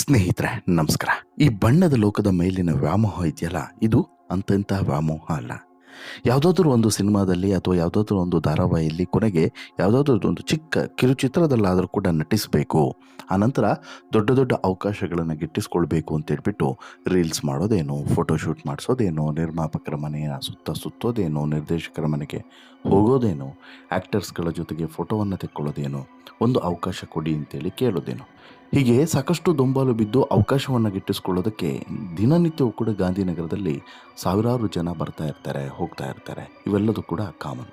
ಸ್ನೇಹಿತರೆ, ನಮಸ್ಕಾರ. ಈ ಬಣ್ಣದ ಲೋಕದ ಮೇಲಿನ ವ್ಯಾಮೋಹ ಇದೆಯಲ್ಲ, ಇದು ಅಂತೆಂಥ ವ್ಯಾಮೋಹ ಅಲ್ಲ. ಯಾವುದಾದ್ರೂ ಒಂದು ಸಿನಿಮಾದಲ್ಲಿ ಅಥವಾ ಯಾವುದಾದ್ರೂ ಒಂದು ಧಾರಾವಾಹಿಯಲ್ಲಿ ಕೊನೆಗೆ ಯಾವುದಾದ್ರೂ ಒಂದು ಚಿಕ್ಕ ಕಿರುಚಿತ್ರದಲ್ಲಾದರೂ ಕೂಡ ನಟಿಸಬೇಕು. ಆನಂತರ ದೊಡ್ಡ ದೊಡ್ಡ ಅವಕಾಶಗಳನ್ನು ಗಿಟ್ಟಿಸ್ಕೊಳ್ಬೇಕು ಅಂತ ಹೇಳ್ಬಿಟ್ಟು ರೀಲ್ಸ್ ಮಾಡೋದೇನು ಫೋಟೋಶೂಟ್ ಮಾಡಿಸೋದೇನು, ನಿರ್ಮಾಪಕರ ಮನೆಯ ಸುತ್ತ ಸುತ್ತೋದೇನು, ನಿರ್ದೇಶಕರ ಮನೆಗೆ ಹೋಗೋದೇನು ಆ್ಯಕ್ಟರ್ಸ್ಗಳ ಜೊತೆಗೆ ಫೋಟೋವನ್ನು ತೆಕ್ಕೊಳ್ಳೋದೇನು, ಒಂದು ಅವಕಾಶ ಕೊಡಿ ಅಂತೇಳಿ ಕೇಳೋದೇನು. ಹೀಗೆ ಸಾಕಷ್ಟು ದೊಂಬಾಲು ಬಿದ್ದು ಅವಕಾಶವನ್ನು ಗಿಟ್ಟಿಸ್ಕೊಳ್ಳೋದಕ್ಕೆ ದಿನನಿತ್ಯವೂ ಕೂಡ ಗಾಂಧಿನಗರದಲ್ಲಿ ಸಾವಿರಾರು ಜನ ಬರ್ತಾ ಇರ್ತಾರೆ, ಹೋಗ್ತಾ ಇರ್ತಾರೆ. ಇವೆಲ್ಲದೂ ಕೂಡ ಕಾಮನ್.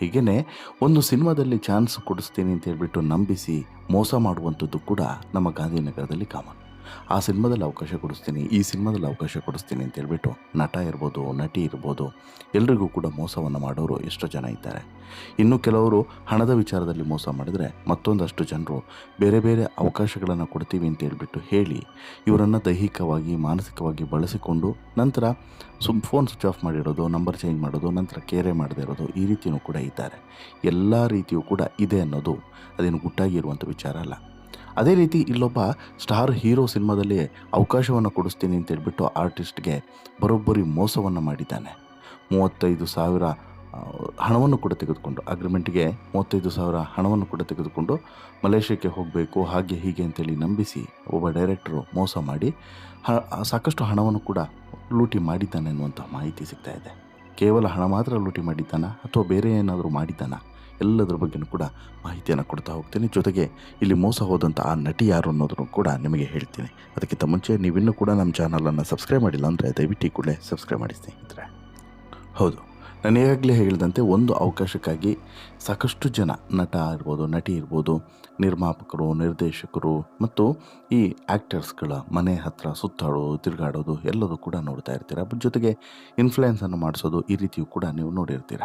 ಹೀಗೇ ಒಂದು ಸಿನಿಮಾದಲ್ಲಿ ಚಾನ್ಸ್ ಕೊಡಿಸ್ತೀನಿ ಅಂತ ಹೇಳ್ಬಿಟ್ಟು ನಂಬಿಸಿ ಮೋಸ ಮಾಡುವಂಥದ್ದು ಕೂಡ ನಮ್ಮ ಗಾಂಧಿನಗರದಲ್ಲಿ ಕಾಮನ್. ಆ ಸಿನಿಮಾದಲ್ಲಿ ಅವಕಾಶ ಕೊಡಿಸ್ತೀನಿ, ಈ ಸಿನಿಮಾದಲ್ಲಿ ಅವಕಾಶ ಕೊಡಿಸ್ತೀನಿ ಅಂತ ಹೇಳ್ಬಿಟ್ಟು ನಟ ಇರ್ಬೋದು, ನಟಿ ಇರ್ಬೋದು, ಎಲ್ರಿಗೂ ಕೂಡ ಮೋಸವನ್ನು ಮಾಡೋರು ಎಷ್ಟೋ ಜನ ಇದ್ದಾರೆ. ಇನ್ನು ಕೆಲವರು ಹಣದ ವಿಚಾರದಲ್ಲಿ ಮೋಸ ಮಾಡಿದರೆ ಮತ್ತೊಂದಷ್ಟು ಜನರು ಬೇರೆ ಬೇರೆ ಅವಕಾಶಗಳನ್ನು ಕೊಡ್ತೀವಿ ಅಂತ ಹೇಳ್ಬಿಟ್ಟು ಹೇಳಿ, ಇವರನ್ನು ದೈಹಿಕವಾಗಿ, ಮಾನಸಿಕವಾಗಿ ಬಳಸಿಕೊಂಡು ನಂತರ ಸುಮ್ ಫೋನ್ ಸ್ವಿಚ್ ಆಫ್ ಮಾಡಿರೋದು ನಂಬರ್ ಚೇಂಜ್ ಮಾಡೋದು, ನಂತರ ಕೇರೆ ಮಾಡದೇ ಇರೋದು ಈ ರೀತಿಯೂ ಕೂಡ ಇದ್ದಾರೆ. ಎಲ್ಲ ರೀತಿಯೂ ಕೂಡ ಇದೆ ಅನ್ನೋದು ಅದೇನು ಗುಟ್ಟಾಗಿರುವಂಥ ವಿಚಾರ ಅಲ್ಲ. ಅದೇ ರೀತಿ ಇಲ್ಲೊಬ್ಬ ಸ್ಟಾರ್ ಹೀರೋ ಸಿನಿಮಾದಲ್ಲಿ ಅವಕಾಶವನ್ನು ಕೊಡಿಸ್ತೀನಿ ಅಂತ ಹೇಳ್ಬಿಟ್ಟು ಆರ್ಟಿಸ್ಟ್ಗೆ ಬರೋಬ್ಬರಿ ಮೋಸವನ್ನು ಮಾಡಿದ್ದಾನೆ. ಮೂವತ್ತೈದು ಸಾವಿರ ಹಣವನ್ನು ಕೂಡ ತೆಗೆದುಕೊಂಡು ಅಗ್ರಿಮೆಂಟ್ಗೆ ಮೂವತ್ತೈದು ಸಾವಿರ ಹಣವನ್ನು ಕೂಡ ತೆಗೆದುಕೊಂಡು ಮಲೇಷ್ಯಾಕ್ಕೆ ಹೋಗಬೇಕು, ಹಾಗೆ ಹೀಗೆ ಅಂತೇಳಿ ನಂಬಿಸಿ ಒಬ್ಬ ಡೈರೆಕ್ಟರು ಮೋಸ ಮಾಡಿ ಸಾಕಷ್ಟು ಹಣವನ್ನು ಕೂಡ ಲೂಟಿ ಮಾಡಿದ್ದಾನೆ ಅನ್ನುವಂಥ ಮಾಹಿತಿ ಸಿಗ್ತಾ ಇದೆ. ಕೇವಲ ಹಣ ಮಾತ್ರ ಲೂಟಿ ಮಾಡಿದ್ದಾನ ಅಥವಾ ಬೇರೆ ಏನಾದರೂ ಮಾಡಿದ್ದಾನ? ಎಲ್ಲದರ ಬಗ್ಗೆನೂ ಕೂಡ ಮಾಹಿತಿಯನ್ನು ಕೊಡ್ತಾ ಹೋಗ್ತೀನಿ. ಜೊತೆಗೆ ಇಲ್ಲಿ ಮೋಸ ಹೋದಂಥ ಆ ನಟಿ ಯಾರು ಅನ್ನೋದನ್ನು ಕೂಡ ನಿಮಗೆ ಹೇಳ್ತೀನಿ. ಅದಕ್ಕಿಂತ ಮುಂಚೆ ನೀವಿನ್ನೂ ಕೂಡ ನಮ್ಮ ಚಾನಲನ್ನು ಸಬ್ಸ್ಕ್ರೈಬ್ ಮಾಡಿಲ್ಲ ಅಂದರೆ ದಯವಿಟ್ಟು ಕೂಡ ಕೂಡಲೇ ಸಬ್ಸ್ಕ್ರೈಬ್ ಮಾಡಿ ಸ್ನೇಹಿತರೆ. ಹೌದು, ನಾನು ಈಗಾಗಲೇ ಹೇಳಿದಂತೆ ಒಂದು ಅವಕಾಶಕ್ಕಾಗಿ ಸಾಕಷ್ಟು ಜನ ನಟ ಇರ್ಬೋದು, ನಟಿ ಇರ್ಬೋದು, ನಿರ್ಮಾಪಕರು, ನಿರ್ದೇಶಕರು ಮತ್ತು ಈ ಆ್ಯಕ್ಟರ್ಸ್ಗಳ ಮನೆ ಹತ್ರ ಸುತ್ತಾಡೋದು ತಿರುಗಾಡೋದು ಎಲ್ಲದೂ ಕೂಡ ನೋಡ್ತಾ ಇರ್ತೀರ. ಜೊತೆಗೆ ಇನ್ಫ್ಲುಯೆನ್ಸನ್ನು ಮಾಡಿಸೋದು ಈ ರೀತಿಯೂ ಕೂಡ ನೀವು ನೋಡಿರ್ತೀರ.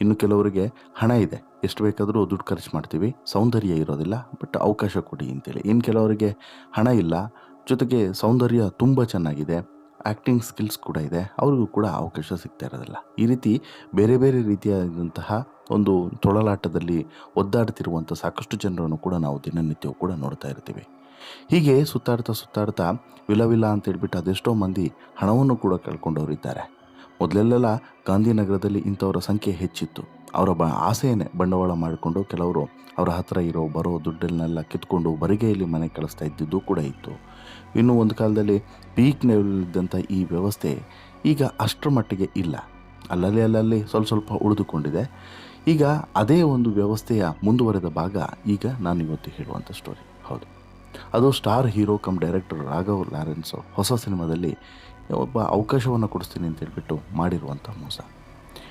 ಇನ್ನು ಕೆಲವರಿಗೆ ಹಣ ಇದೆ. ಎಷ್ಟು ಬೇಕಾದರೂ ದುಡ್ಡು ಖರ್ಚು ಮಾಡ್ತೀವಿ. ಸೌಂದರ್ಯ ಇರೋದಿಲ್ಲ, ಬಟ್ ಅವಕಾಶ ಕೊಡಿ ಅಂತೇಳಿ. ಇನ್ನು ಕೆಲವರಿಗೆ ಹಣ ಇಲ್ಲ. ಜೊತೆಗೆ ಸೌಂದರ್ಯ ತುಂಬ ಚೆನ್ನಾಗಿದೆ. ಆ್ಯಕ್ಟಿಂಗ್ ಸ್ಕಿಲ್ಸ್ ಕೂಡ ಇದೆ. ಅವ್ರಿಗೂ ಕೂಡ ಅವಕಾಶ ಸಿಗ್ತಾ ಇರೋದಿಲ್ಲ. ಈ ರೀತಿ ಬೇರೆ ಬೇರೆ ರೀತಿಯಾದಂತಹ ಒಂದು ತೊಳಲಾಟದಲ್ಲಿ ಒದ್ದಾಡ್ತಿರುವಂಥ ಸಾಕಷ್ಟು ಜನರನ್ನು ಕೂಡ ನಾವು ದಿನನಿತ್ಯವೂ ಕೂಡ ನೋಡ್ತಾ ಇರ್ತೀವಿ. ಹೀಗೆ ಸುತ್ತಾಡ್ತಾ ಸುತ್ತಾಡ್ತಾ ವಿಲವಿಲ್ಲ ವಿಲ ಅಂತ ಹೇಳ್ಬಿಟ್ಟು ಅದೆಷ್ಟೋ ಮಂದಿ ಹಣವನ್ನು ಕೂಡ ಕಳ್ಕೊಂಡವರಿದ್ದಾರೆ. ಮೊದಲೆಲ್ಲ ಗಾಂಧಿನಗರದಲ್ಲಿ ಇಂಥವರ ಸಂಖ್ಯೆ ಹೆಚ್ಚಿತ್ತು. ಅವರ ಬ ಆಸೆಯನ್ನೇ ಬಂಡವಾಳ ಮಾಡಿಕೊಂಡು ಕೆಲವರು ಅವರ ಹತ್ರ ಇರೋ, ಬರೋ ದುಡ್ಡನ್ನೆಲ್ಲ ಕಿತ್ಕೊಂಡು ಬರಿಗೆಯಲ್ಲಿ ಮನೆ ಕಳಿಸ್ತಾ ಇದ್ದಿದ್ದು ಕೂಡ ಇತ್ತು. ಇನ್ನು ಒಂದು ಕಾಲದಲ್ಲಿ ಪೀಕ್ ಪೀಕ್ನಲ್ಲಿದ್ದಂಥ ಈ ವ್ಯವಸ್ಥೆ ಈಗ ಅಷ್ಟರ ಮಟ್ಟಿಗೆ ಇಲ್ಲ. ಅಲ್ಲಲ್ಲಿ ಅಲ್ಲಲ್ಲಿ ಸ್ವಲ್ಪ ಸ್ವಲ್ಪ ಉಳಿದುಕೊಂಡಿದೆ. ಈಗ ಅದೇ ಒಂದು ವ್ಯವಸ್ಥೆಯ ಮುಂದುವರೆದ ಭಾಗ ಈಗ ನಾನು ಇವತ್ತು ಹೇಳುವಂಥ ಸ್ಟೋರಿ ಹೌದು. ಅದು star hero cum director Raghav Lawrence ಹೊಸ ಸಿನಿಮಾದಲ್ಲಿ ಒಬ್ಬ ಅವಕಾಶವನ್ನು ಕೊಡಿಸ್ತೀನಿ ಅಂತ ಹೇಳ್ಬಿಟ್ಟು ಮಾಡಿರುವಂಥ ಮೋಸ.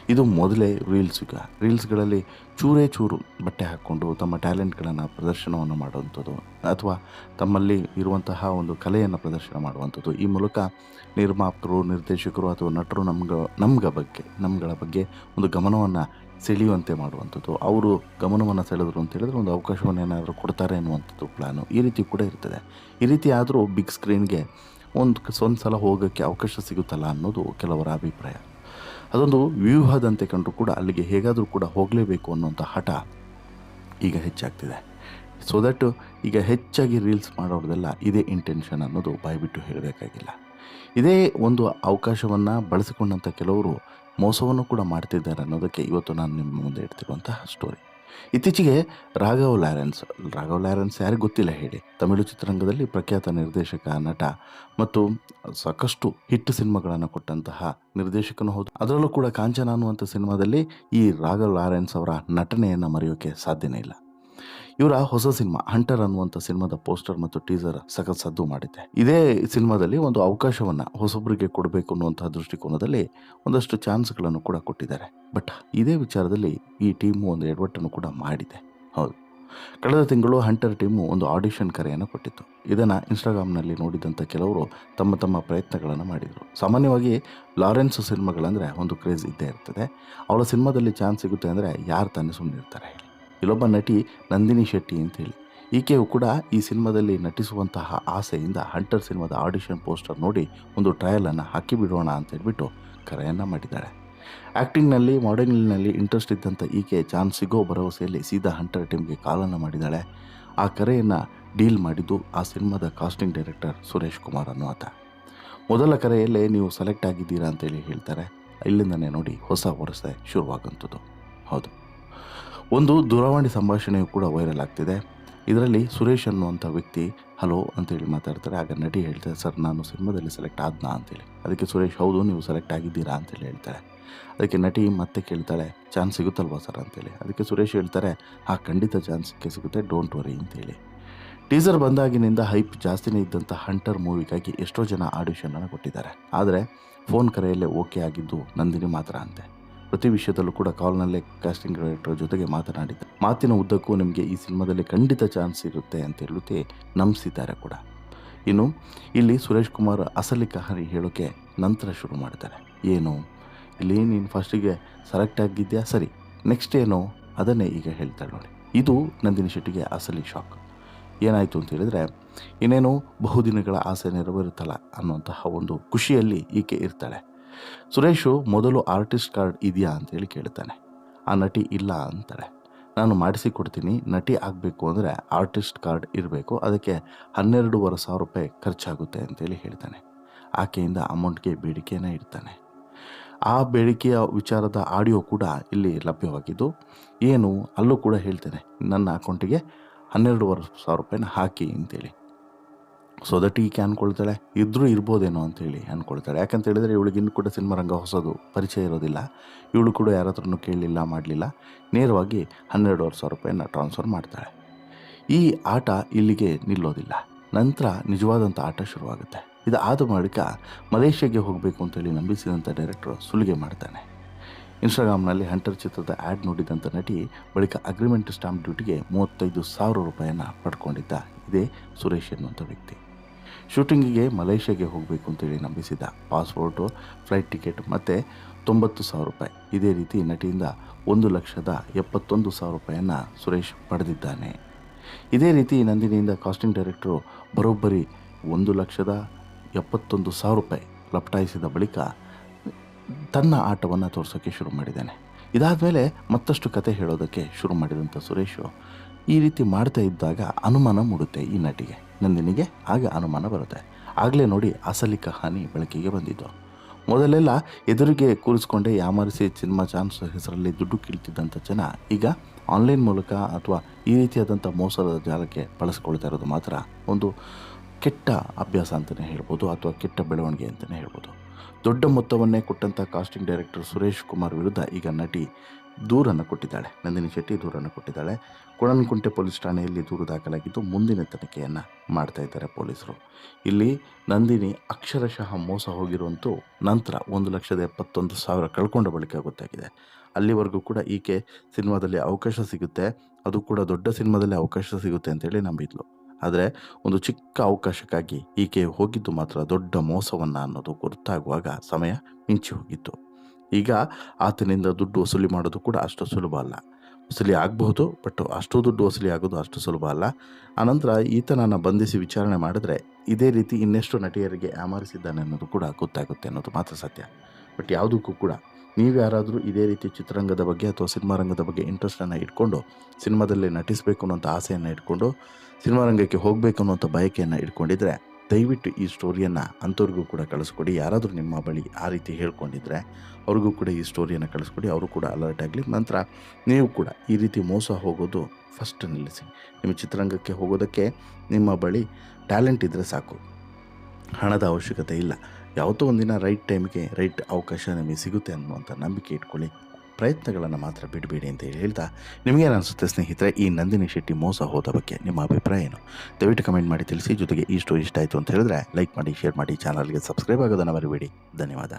ಇದು ಮೊದಲೇ ರೀಲ್ಸ್ ಈಗ. ರೀಲ್ಸ್ಗಳಲ್ಲಿ ಚೂರೇ ಚೂರು ಬಟ್ಟೆ ಹಾಕ್ಕೊಂಡು ತಮ್ಮ ಟ್ಯಾಲೆಂಟ್ಗಳನ್ನು ಪ್ರದರ್ಶನವನ್ನು ಮಾಡುವಂಥದ್ದು ಅಥವಾ ತಮ್ಮಲ್ಲಿ ಇರುವಂತಹ ಒಂದು ಕಲೆಯನ್ನು ಪ್ರದರ್ಶನ ಮಾಡುವಂಥದ್ದು. ಈ ಮೂಲಕ ನಿರ್ಮಾಪಕರು ನಿರ್ದೇಶಕರು ಅಥವಾ ನಟರು ನಮ್ಗೆ, ನಮ್ಗ ಬಗ್ಗೆ, ನಮ್ಗಳ ಬಗ್ಗೆ ಒಂದು ಗಮನವನ್ನು ಸೆಳೆಯುವಂತೆ ಮಾಡುವಂಥದ್ದು. ಅವರು ಗಮನವನ್ನು ಸೆಳೆದ್ರು ಅಂತ ಹೇಳಿದ್ರೆ ಒಂದು ಅವಕಾಶವನ್ನು ಏನಾದರೂ ಕೊಡ್ತಾರೆ ಅನ್ನುವಂಥದ್ದು ಪ್ಲ್ಯಾನು ಈ ರೀತಿ ಕೂಡ ಇರ್ತದೆ. ಈ ರೀತಿ ಆದರೂ ಬಿಗ್ ಸ್ಕ್ರೀನ್ಗೆ ಒಂದು ಒಂದು ಸಲ ಹೋಗೋಕ್ಕೆ ಅವಕಾಶ ಸಿಗುತ್ತಲ್ಲ ಅನ್ನೋದು ಕೆಲವರ ಅಭಿಪ್ರಾಯ. ಅದೊಂದು ವ್ಯೂಹದಂತೆ ಕಂಡರೂ ಕೂಡ ಅಲ್ಲಿಗೆ ಹೇಗಾದರೂ ಕೂಡ ಹೋಗಲೇಬೇಕು ಅನ್ನೋಂಥ ಹಠ ಈಗ ಹೆಚ್ಚಾಗ್ತಿದೆ. ಸೊ ದಟ್ ಈಗ ಹೆಚ್ಚಾಗಿ ರೀಲ್ಸ್ ಮಾಡೋರ್ದೆಲ್ಲ ಇದೇ ಇಂಟೆನ್ಷನ್ ಅನ್ನೋದು ಬಾಯ್ಬಿಟ್ಟು ಹೇಳಬೇಕಾಗಿಲ್ಲ. ಇದೇ ಒಂದು ಅವಕಾಶವನ್ನು ಬಳಸಿಕೊಂಡಂಥ ಕೆಲವರು ಮೋಸವನ್ನು ಕೂಡ ಮಾಡ್ತಿದ್ದಾರೆ ಅನ್ನೋದಕ್ಕೆ ಇವತ್ತು ನಾನು ನಿಮ್ಮ ಮುಂದೆ ಇಡ್ತಿರುವಂತಹ ಸ್ಟೋರಿ ಇತ್ತೀಚೆಗೆ ರಾಘವ್ ಲ್ಯಾರೆನ್ಸ್ ರಾಘವ್ ಲ್ಯಾರೆನ್ಸ್ ಯಾರಿಗೆ ಗೊತ್ತಿಲ್ಲ ಹೇಳಿ. ತಮಿಳು ಚಿತ್ರರಂಗದಲ್ಲಿ ಪ್ರಖ್ಯಾತ ನಿರ್ದೇಶಕ, ನಟ ಮತ್ತು ಸಾಕಷ್ಟು ಹಿಟ್ ಸಿನಿಮಾಗಳನ್ನು ಕೊಟ್ಟಂತಹ ನಿರ್ದೇಶಕನೂ ಹೌದು. ಅದರಲ್ಲೂ ಕೂಡ ಕಾಂಚನ ಅನ್ನುವಂಥ ಸಿನಿಮಾದಲ್ಲಿ ಈ ರಾಘವ್ ಲಾರೆನ್ಸ್ ಅವರ ನಟನೆಯನ್ನು ಮರೆಯೋಕೆ ಸಾಧ್ಯನೇ ಇಲ್ಲ. ಇವರ ಹೊಸ ಸಿನಿಮಾ ಹಂಟರ್ ಅನ್ನುವಂಥ ಸಿನಿಮಾದ ಪೋಸ್ಟರ್ ಮತ್ತು ಟೀಸರ್ ಸಖತ್ ಸದ್ದು ಮಾಡಿದೆ ಇದೇ ಸಿನಿಮಾದಲ್ಲಿ ಒಂದು ಅವಕಾಶವನ್ನು ಹೊಸೊಬ್ಬರಿಗೆ ಕೊಡಬೇಕು ಅನ್ನುವಂತಹ ದೃಷ್ಟಿಕೋನದಲ್ಲಿ ಒಂದಷ್ಟು ಚಾನ್ಸ್ಗಳನ್ನು ಕೂಡ ಕೊಟ್ಟಿದ್ದಾರೆ. ಬಟ್ ಇದೇ ವಿಚಾರದಲ್ಲಿ ಈ ಟೀಮು ಒಂದು ಎಡವಟ್ಟನ್ನು ಕೂಡ ಮಾಡಿದೆ. ಹೌದು. ಕಳೆದ ತಿಂಗಳು ಹಂಟರ್ ಟೀಮು ಒಂದು ಆಡಿಷನ್ ಕರೆಯನ್ನು ಕೊಟ್ಟಿತ್ತು. ಇದನ್ನು ಇನ್ಸ್ಟಾಗ್ರಾಮ್ನಲ್ಲಿ ನೋಡಿದಂಥ ಕೆಲವರು ತಮ್ಮ ತಮ್ಮ ಪ್ರಯತ್ನಗಳನ್ನು ಮಾಡಿದರು. ಸಾಮಾನ್ಯವಾಗಿ ಲಾರೆನ್ಸ್ ಸಿನಿಮಾಗಳಂದರೆ ಒಂದು ಕ್ರೇಜ್ ಇದ್ದೇ ಇರ್ತದೆ. ಅವಳ ಸಿನಿಮಾದಲ್ಲಿ ಚಾನ್ಸ್ ಸಿಗುತ್ತೆ ಅಂದರೆ ಯಾರು ತಾನೇ ಸುಮ್ಮನಿರ್ತಾರೆ ಹೇಳಿ ಇಲ್ಲೊಬ್ಬ ನಟಿ ನಂದಿನಿ ಶೆಟ್ಟಿ ಅಂತೇಳಿ ಈಕೆಯು ಕೂಡ ಈ ಸಿನಿಮಾದಲ್ಲಿ ನಟಿಸುವಂತಹ ಆಸೆಯಿಂದ ಹಂಟರ್ ಸಿನಿಮಾದ ಆಡಿಷನ್ ಪೋಸ್ಟರ್ ನೋಡಿ ಒಂದು ಟ್ರಯಲನ್ನು ಹಾಕಿ ಬಿಡೋಣ ಅಂತ ಹೇಳ್ಬಿಟ್ಟು ಕರೆಯನ್ನು ಮಾಡಿದ್ದಾಳೆ ಆ್ಯಕ್ಟಿಂಗ್ನಲ್ಲಿ ಮಾಡೆಲಿಂಗ್ನಲ್ಲಿ ಇಂಟ್ರೆಸ್ಟ್ ಇದ್ದಂಥ ಈಕೆ ಚಾನ್ಸ್ ಸಿಗೋ ಭರವಸೆಯಲ್ಲಿ ಸೀದಾ ಹಂಟರ್ ಟೀಮ್ಗೆ ಕಾಲನ್ನು ಮಾಡಿದ್ದಾಳೆ. ಆ ಕರೆಯನ್ನು ಡೀಲ್ ಮಾಡಿದ್ದು ಆ ಸಿನಿಮಾದ ಕಾಸ್ಟಿಂಗ್ ಡೈರೆಕ್ಟರ್ ಸುರೇಶ್ ಕುಮಾರ್ ಅನ್ನೋ ಆತ ಮೊದಲ ಕರೆಯಲ್ಲೇ ನೀವು ಸೆಲೆಕ್ಟ್ ಆಗಿದ್ದೀರಾ ಅಂತೇಳಿ ಹೇಳ್ತಾರೆ. ಇಲ್ಲಿಂದನೇ ನೋಡಿ ಹೊಸ ವರ್ಷ ಶುರುವಾಗಂಥದ್ದು ಹೌದು. ಒಂದು ದೂರವಾಣಿ ಸಂಭಾಷಣೆಯು ಕೂಡ ವೈರಲ್ ಆಗ್ತಿದೆ. ಇದರಲ್ಲಿ ಸುರೇಶ್ ಅನ್ನುವಂಥ ವ್ಯಕ್ತಿ, ಹಲೋ ಅಂತೇಳಿ ಮಾತಾಡ್ತಾರೆ. ಆಗ ನಟಿ ಹೇಳ್ತಾರೆ, ಸರ್, ನಾನು ಸಿನಿಮಾದಲ್ಲಿ ಸೆಲೆಕ್ಟ್ ಆದ್ನಾ? ಅಂತೇಳಿ ಅದಕ್ಕೆ ಸುರೇಶ್, ಹೌದು, ನೀವು ಸೆಲೆಕ್ಟ್ ಆಗಿದ್ದೀರಾ? ಅಂತೇಳಿ ಹೇಳ್ತಾರೆ. ಅದಕ್ಕೆ ನಟಿ ಮತ್ತೆ ಕೇಳ್ತಾಳೆ, ಚಾನ್ಸ್ ಸಿಗುತ್ತಲ್ವಾ ಸರ್? ಅಂತೇಳಿ ಅದಕ್ಕೆ ಸುರೇಶ್ ಹೇಳ್ತಾರೆ, ಆ, ಖಂಡಿತ ಚಾನ್ಸ್ ಸಿಗುತ್ತೆ, ಡೋಂಟ್ ವರಿ ಅಂತೇಳಿ ಟೀಸರ್ ಬಂದಾಗಿನಿಂದ ಹೈಪ್ ಜಾಸ್ತಿನೇ ಇದ್ದಂಥ ಹಂಟರ್ ಮೂವಿಗಾಗಿ ಎಷ್ಟೋ ಜನ ಆಡಿಷನನ್ನು ಕೊಟ್ಟಿದ್ದಾರೆ. ಆದರೆ, ಫೋನ್ ಕರೆಯಲ್ಲೇ ಓಕೆ ಆಗಿದ್ದು ನಂದಿನಿ ಮಾತ್ರ ಅಂತೆ. ಪ್ರತಿ ವಿಷಯದಲ್ಲೂ ಕೂಡ ಕಾಲ್ನಲ್ಲೇ ಕಾಸ್ಟಿಂಗ್ ಡೈರೆಕ್ಟರ್ ಜೊತೆಗೆ ಮಾತನಾಡಿದ್ದ. ಮಾತಿನ ಉದ್ದಕ್ಕೂ ನಿಮಗೆ ಈ ಸಿನಿಮಾದಲ್ಲಿ ಖಂಡಿತ ಚಾನ್ಸ್ ಇರುತ್ತೆ ಅಂತ ಹೇಳುತ್ತೆ ನಂಬಿಸಿದ್ದಾರೆ ಕೂಡ. ಇನ್ನು ಇಲ್ಲಿ ಸುರೇಶ್ ಕುಮಾರ್ ಅಸಲಿ ಕಹಾನಿ ಹೇಳೋಕೆ ನಂತರ ಶುರು ಮಾಡ್ತಾರೆ. ಏನು? ಇಲ್ಲಿ ನೀನು ಫಸ್ಟಿಗೆ ಸೆಲೆಕ್ಟ್ ಆಗಿದ್ಯಾ? ಸರಿ. ನೆಕ್ಸ್ಟ್ ಏನು? ಅದನ್ನೇ ಈಗ ಹೇಳ್ತಾಳೆ ನೋಡಿ. ಇದು ನಂದಿನಿ ಶೆಟ್ಟಿಗೆ ಅಸಲಿ ಶಾಕ್ ಏನಾಯಿತು ಅಂತ ಹೇಳಿದರೆ, ಇನ್ನೇನು ಬಹುದಿನಗಳ ಆಸೆ ನೆರವೇರುತ್ತಲ್ಲ ಅನ್ನುವಂತಹ ಒಂದು ಖುಷಿಯಲ್ಲಿ ಈಕೆ ಇರ್ತಾಳೆ. ಸುರೇಶು ಮೊದಲು ಆರ್ಟಿಸ್ಟ್ ಕಾರ್ಡ್ ಇದೆಯಾ ಅಂತೇಳಿ ಕೇಳ್ತಾನೆ. ಆ ನಟಿ ಇಲ್ಲ ಅಂತಾರೆ ನಾನು ಮಾಡಿಸಿಕೊಡ್ತೀನಿ ನಟಿ ಆಗಬೇಕು ಅಂದರೆ ಆರ್ಟಿಸ್ಟ್ ಕಾರ್ಡ್ ಇರಬೇಕು, ಅದಕ್ಕೆ ಹನ್ನೆರಡೂವರೆ ಸಾವಿರ ರೂಪಾಯಿ ಖರ್ಚಾಗುತ್ತೆ ಅಂತೇಳಿ ಹೇಳ್ತಾನೆ. ಆಕೆಯಿಂದ ಅಮೌಂಟ್ಗೆ ಬೇಡಿಕೆಯನ್ನು ಇಡ್ತಾನೆ. ಆ ಬೇಡಿಕೆಯ ವಿಚಾರದ ಆಡಿಯೋ ಕೂಡ ಇಲ್ಲಿ ಲಭ್ಯವಾಗಿದ್ದು, ಏನು ಅಲ್ಲೂ ಕೂಡ ಹೇಳ್ತೇನೆ, ನನ್ನ ಅಕೌಂಟಿಗೆ ಹನ್ನೆರಡೂವರೆ ಸಾವಿರ ರೂಪಾಯಿನ ಹಾಕಿ ಅಂತೇಳಿ ಸೊ ದಟ್ ಈಕೆ ಅಂದ್ಕೊಳ್ತಾಳೆ ಇದ್ರೂ ಇರ್ಬೋದೇನೋ ಅಂತೇಳಿ ಅಂದ್ಕೊಳ್ತಾಳೆ ಯಾಕಂತ ಹೇಳಿದ್ರೆ ಇವಳಿಗೆ ಇನ್ನು ಕೂಡ ಸಿನಿಮಾ ರಂಗ ಹೊಸದು ಪರಿಚಯ ಇರೋದಿಲ್ಲ. ಇವಳು ಕೂಡ ಯಾರ ಹತ್ರನೂ ಕೇಳಲಿಲ್ಲ ಮಾಡಲಿಲ್ಲ. ನೇರವಾಗಿ ಹನ್ನೆರಡೂವರೆ ಸಾವಿರ ರೂಪಾಯಿನ ಟ್ರಾನ್ಸ್ಫರ್ ಮಾಡ್ತಾಳೆ. ಈ ಆಟ ಇಲ್ಲಿಗೆ ನಿಲ್ಲೋದಿಲ್ಲ. ನಂತರ ನಿಜವಾದಂಥ ಆಟ ಶುರುವಾಗುತ್ತೆ. ಇದು ಆದ ಬಳಿಕ ಮಲೇಷ್ಯಾಗೆ ಹೋಗಬೇಕು ಅಂತೇಳಿ ನಂಬಿಸಿದಂಥ ಡೈರೆಕ್ಟರ್ ಸುಲಿಗೆ ಮಾಡ್ತಾನೆ. ಇನ್ಸ್ಟಾಗ್ರಾಮ್ನಲ್ಲಿ ಹಂಟರ್ ಚಿತ್ರದ ಆ್ಯಡ್ ನೋಡಿದಂಥ ನಟಿ ಬಳಿಕ ಅಗ್ರಿಮೆಂಟ್ ಸ್ಟಾಂಪ್ ಡ್ಯೂಟಿಗೆ ಮೂವತ್ತೈದು ಸಾವಿರ ರೂಪಾಯಿಯನ್ನು ಪಡ್ಕೊಂಡಿದ್ದ ಇದೇ ಸುರೇಶ್ ಎನ್ನುವಂಥ ವ್ಯಕ್ತಿ. ಶೂಟಿಂಗಿಗೆ ಮಲೇಷ್ಯಾಗೆ ಹೋಗಬೇಕು ಅಂತೇಳಿ ನಂಬಿಸಿದ ಪಾಸ್ಪೋರ್ಟು, ಫ್ಲೈಟ್ ಟಿಕೆಟ್ ಮತ್ತು ತೊಂಬತ್ತು ಸಾವಿರ ರೂಪಾಯಿ. ಇದೇ ರೀತಿ ನಟಿಯಿಂದ ಒಂದು ಲಕ್ಷದ ಎಪ್ಪತ್ತೊಂದು ಸಾವಿರ ರೂಪಾಯಿಯನ್ನು ಸುರೇಶ್ ಪಡೆದಿದ್ದಾನೆ. ಇದೇ ರೀತಿ ನಂದಿನಿಯಿಂದ ಕಾಸ್ಟಿಂಗ್ ಡೈರೆಕ್ಟರು ಬರೋಬ್ಬರಿ ಒಂದು ಲಕ್ಷದ ಎಪ್ಪತ್ತೊಂದು ಸಾವಿರ ರೂಪಾಯಿ ಲಪಟಾಯಿಸಿದ ಬಳಿಕ ತನ್ನ ಆಟವನ್ನು ತೋರಿಸೋಕ್ಕೆ ಶುರು ಮಾಡಿದ್ದಾನೆ. ಇದಾದ ಮೇಲೆ ಮತ್ತಷ್ಟು ಕತೆ ಹೇಳೋದಕ್ಕೆ ಶುರು ಮಾಡಿದಂಥ ಸುರೇಶು ಈ ರೀತಿ ಮಾಡ್ತಾ ಇದ್ದಾಗ ಅನುಮಾನ ಮೂಡುತ್ತೆ ಈ ನಟಿಗೆ. ನಂದಿನಿಗೆ ಆಗ ಅನುಮಾನ ಬರುತ್ತೆ. ಆಗಲೇ ನೋಡಿ ಅಸಲಿ ಕಹಾನಿ ಬೆಳಕಿಗೆ ಬಂದಿದ್ದು. ಮೊದಲೆಲ್ಲ ಎದುರಿಗೆ ಕೂರಿಸ್ಕೊಂಡೇ ಯಾಮಾರಿಸಿ ಸಿನಿಮಾ ಚಾನ್ಸ್ ಹೆಸರಲ್ಲಿ ದುಡ್ಡು ಕೀಳ್ತಿದ್ದಂಥ ಜನ ಈಗ ಆನ್ಲೈನ್ ಮೂಲಕ ಅಥವಾ ಈ ರೀತಿಯಾದಂಥ ಮೋಸದ ಜಾಲಕ್ಕೆ ಬಳಸ್ಕೊಳ್ತಾ ಇರೋದು ಮಾತ್ರ ಒಂದು ಕೆಟ್ಟ ಅಭ್ಯಾಸ ಅಂತಲೇ ಹೇಳ್ಬೋದು ಅಥವಾ ಕೆಟ್ಟ ಬೆಳವಣಿಗೆ ಅಂತಲೇ ಹೇಳ್ಬೋದು. ದೊಡ್ಡ ಮೊತ್ತವನ್ನೇ ಕೊಟ್ಟಂಥ ಕಾಸ್ಟಿಂಗ್ ಡೈರೆಕ್ಟರ್ ಸುರೇಶ್ ಕುಮಾರ್ ವಿರುದ್ಧ ಈಗ ನಟಿ ದೂರನ್ನು ಕೊಟ್ಟಿದ್ದಾಳೆ. ನಂದಿನಿ ಶೆಟ್ಟಿ ದೂರನ್ನು ಕೊಟ್ಟಿದ್ದಾಳೆ. ಕೊಳನ್ಕುಂಟೆ ಪೊಲೀಸ್ ಠಾಣೆಯಲ್ಲಿ ದೂರು ದಾಖಲಾಗಿದ್ದು ಮುಂದಿನ ತನಿಖೆಯನ್ನು ಮಾಡ್ತಾ ಇದ್ದಾರೆ ಪೊಲೀಸರು. ಇಲ್ಲಿ ನಂದಿನಿ ಅಕ್ಷರಶಃ ಮೋಸ ಹೋಗಿರುವಂತೂ ನಂತರ ಒಂದು ಲಕ್ಷದ ಎಪ್ಪತ್ತೊಂದು ಸಾವಿರ ಕಳ್ಕೊಂಡ ಬಳಿಕ ಗೊತ್ತಾಗಿದೆ. ಅಲ್ಲಿವರೆಗೂ ಕೂಡ ಈಕೆ ಸಿನಿಮಾದಲ್ಲಿ ಅವಕಾಶ ಸಿಗುತ್ತೆ. ಅದು ಕೂಡ ದೊಡ್ಡ ಸಿನಿಮಾದಲ್ಲಿ ಅವಕಾಶ ಸಿಗುತ್ತೆ ಅಂತೇಳಿ ನಂಬಿದ್ಲು. ಆದರೆ ಒಂದು ಚಿಕ್ಕ ಅವಕಾಶಕ್ಕಾಗಿ ಈಕೆ ಹೋಗಿದ್ದು ಮಾತ್ರ ದೊಡ್ಡ ಮೋಸವನ್ನು ಅನ್ನೋದು ಗೊತ್ತಾಗುವಾಗ ಸಮಯ ಮಿಂಚಿ ಹೋಗಿತ್ತು. ಈಗ ಆತನಿಂದ ದುಡ್ಡು ವಸೂಲಿ ಮಾಡೋದು ಕೂಡ ಅಷ್ಟು ಸುಲಭ ಅಲ್ಲ. ವಸೂಲಿ ಆಗಬಹುದು ಬಟ್ ಅಷ್ಟು ದುಡ್ಡು ವಸೂಲಿ ಆಗೋದು ಅಷ್ಟು ಸುಲಭ ಅಲ್ಲ. ಆನಂತರ ಈತನನ್ನು ಬಂಧಿಸಿ ವಿಚಾರಣೆ ಮಾಡಿದ್ರೆ ಇದೇ ರೀತಿ ಇನ್ನೆಷ್ಟು ನಟಿಯರಿಗೆ ಆಮರಿಸಿದ್ದಾನೆ ಅನ್ನೋದು ಕೂಡ ಗೊತ್ತಾಗುತ್ತೆ ಅನ್ನೋದು ಮಾತ್ರ ಸತ್ಯ. ಬಟ್ ಯಾವುದಕ್ಕೂ ಕೂಡ ನೀವು ಯಾರಾದರೂ ಇದೇ ರೀತಿ ಚಿತ್ರರಂಗದ ಬಗ್ಗೆ ಅಥವಾ ಸಿನಿಮಾ ರಂಗದ ಬಗ್ಗೆ ಇಂಟ್ರೆಸ್ಟನ್ನು ಇಟ್ಕೊಂಡು, ಸಿನಿಮಾದಲ್ಲಿ ನಟಿಸಬೇಕು ಅನ್ನೋಂಥ ಆಸೆಯನ್ನು ಇಟ್ಕೊಂಡು, ಸಿನಿಮಾ ರಂಗಕ್ಕೆ ಹೋಗಬೇಕು ಅನ್ನೋಂಥ ಬಯಕೆಯನ್ನು ಇಟ್ಕೊಂಡಿದ್ರೆ ದಯವಿಟ್ಟು ಈ ಸ್ಟೋರಿಯನ್ನು ಅಂಥವ್ರಿಗೂ ಕೂಡ ಕಳಿಸ್ಕೊಡಿ. ಯಾರಾದರೂ ನಿಮ್ಮ ಬಳಿ ಆ ರೀತಿ ಹೇಳ್ಕೊಂಡಿದ್ರೆ ಅವ್ರಿಗೂ ಕೂಡ ಈ ಸ್ಟೋರಿಯನ್ನು ಕಳಿಸ್ಕೊಡಿ. ಅವರು ಕೂಡ ಅಲರ್ಟ್ ಆಗಲಿ. ನಂತರ ನೀವು ಕೂಡ ಈ ರೀತಿ ಮೋಸ ಹೋಗೋದು ಫಸ್ಟ್ ನಿಲ್ಲಿಸಿ. ನಿಮ್ಮ ಚಿತ್ರರಂಗಕ್ಕೆ ಹೋಗೋದಕ್ಕೆ ನಿಮ್ಮ ಬಳಿ ಟ್ಯಾಲೆಂಟ್ ಇದ್ದರೆ ಸಾಕು. ಹಣದ ಅವಶ್ಯಕತೆ ಇಲ್ಲ. ಯಾವತ್ತೋ ಒಂದಿನ ರೈಟ್ ಟೈಮ್ಗೆ ರೈಟ್ ಅವಕಾಶ ನಿಮಗೆ ಸಿಗುತ್ತೆ ಅನ್ನುವಂಥ ನಂಬಿಕೆ ಇಟ್ಕೊಳ್ಳಿ. ಪ್ರಯತ್ನಗಳನ್ನು ಮಾತ್ರ ಬಿಡಬೇಡಿ ಅಂತ ಹೇಳಿ ಹೇಳ್ತಾ ನಿಮಗೇನು ಅನಿಸುತ್ತೆ ಸ್ನೇಹಿತರೆ, ಈ ನಂದಿನಿ ಶೆಟ್ಟಿ ಮೋಸ ಹೋದ ಬಗ್ಗೆ ನಿಮ್ಮ ಅಭಿಪ್ರಾಯ ಏನು? ದಯವಿಟ್ಟು ಕಮೆಂಟ್ ಮಾಡಿ ತಿಳಿಸಿ, ಜೊತೆಗೆ ಈ ಸ್ಟೋರಿ ಇಷ್ಟ ಆಯಿತು ಅಂತ ಹೇಳಿದ್ರೆ ಲೈಕ್ ಮಾಡಿ ಶೇರ್ ಮಾಡಿ ಚಾನಲ್ಗೆ ಸಬ್ಸ್ಕ್ರೈಬ್ ಆಗೋದನ್ನು ಮರಿಬೇಡಿ. ಧನ್ಯವಾದ.